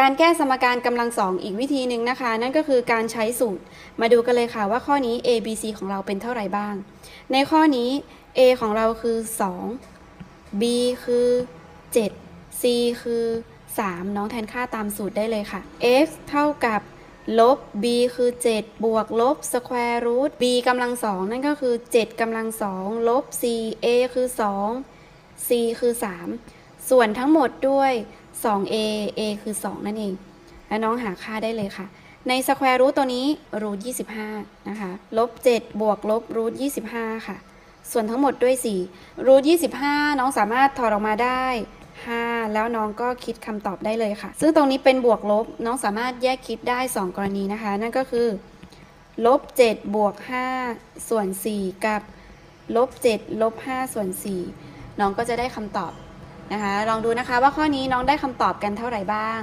การแก้สมการกำลังสองอีกวิธีหนึ่งนะคะ นั่นก็คือการใช้สูตร มาดูกันเลยค่ะว่าข้อนี้ a b c ของเราเป็นเท่าไหร่บ้าง ในข้อนี้ a ของเราคือ 2 b คือ 7 c คือ 3 น้องแทนค่าตามสูตรได้เลยค่ะ x เท่ากับลบ b คือ 7 บวกลบ square root b กำลังสองนั่นก็คือ 7กำลังสองลบ c a คือ 2 c คือ 3 ส่วนทั้งหมดด้วย 2a a คือ 2 นั่นเอง แล้วน้องหาค่าได้เลยค่ะ ใน square root ตัวนี้ root 25 นะคะ ลบ 7 บวกลบ root 25 ค่ะ ส่วนทั้งหมดด้วย4 root 25 น้องสามารถถอดออกมาได้ 5 แล้วน้องก็คิดคำตอบได้เลยค่ะ ซึ่งตรงนี้เป็นบวกลบ น้องสามารถแยกคิดได้ 2 กรณีนะคะ นั่นก็คือ ลบ 7 บวก 5 ส่วน 4 กับลบ7ลบ5ส่วน4น้องก็จะได้คำตอบ นะคะ ลองดูนะคะว่าข้อนี้น้องได้คำตอบกันเท่าไหร่บ้าง